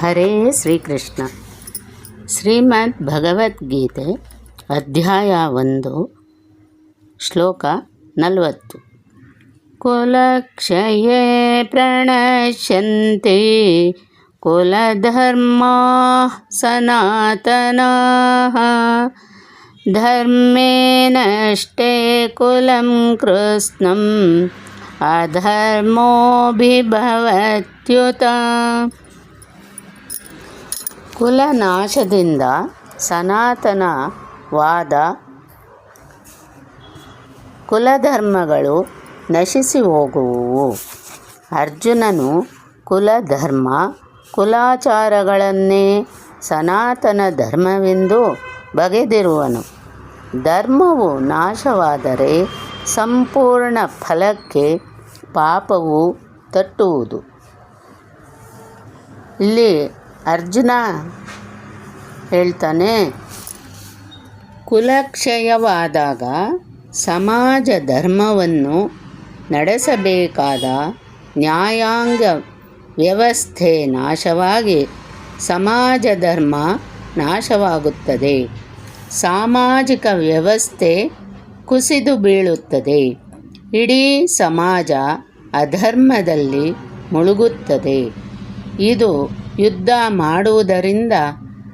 ಹರೇ ಶ್ರೀಕೃಷ್ಣ ಶ್ರೀಮದ್ ಭಗವದ್ಗೀತೆ ಅಧ್ಯಾಯ ಒಂದು ಶ್ಲೋಕ ನಲವತ್ತು ಕುಲಕ್ಷಯೇ ಪ್ರಣಶ್ಯಂತೆ ಕುಲಧರ್ಮ ಸನಾತನಃ ಧರ್ಮೇ ನಷ್ಟೇ ಕುಲಂ ಕೃತ್ಸ್ನಂ ಅಧರ್ಮೋಭಿಭವತ್ಯುತ ಕುಲನಾಶದಿಂದ ಸನಾತನವಾದ ಕುಲಧರ್ಮಗಳು ನಶಿಸಿ ಹೋಗುವುವು ಅರ್ಜುನನು ಕುಲಧರ್ಮ, ಕುಲಾಚಾರಗಳನ್ನೇ ಸನಾತನ ಧರ್ಮವೆಂದು ಬಗೆದಿರುವನು. ಧರ್ಮವು ನಾಶವಾದರೆ ಸಂಪೂರ್ಣ ಫಲಕ್ಕೆ ಪಾಪವು ತಟ್ಟುವುದು. ಇಲ್ಲಿ ಅರ್ಜುನ ಹೇಳ್ತಾನೆ, ಕುಲಕ್ಷಯವಾದಾಗ ಸಮಾಜ ಧರ್ಮವನ್ನು ನಡೆಸಬೇಕಾದ ನ್ಯಾಯಾಂಗ ವ್ಯವಸ್ಥೆ ನಾಶವಾಗಿ, ಸಮಾಜ ಧರ್ಮ ನಾಶವಾಗುತ್ತದೆ. ಸಾಮಾಜಿಕ ವ್ಯವಸ್ಥೆ ಕುಸಿದು ಬೀಳುತ್ತದೆ. ಇಡೀ ಸಮಾಜ ಅಧರ್ಮದಲ್ಲಿ ಮುಳುಗುತ್ತದೆ. ಇದು ಯುದ್ಧ ಮಾಡುವುದರಿಂದ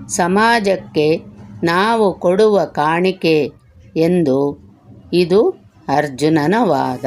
ಸಮಾಜಕ್ಕೆ ನಾವು ಕೊಡುವ ಕಾಣಿಕೆ ಎಂದು ಇದು ಅರ್ಜುನನ ವಾದ.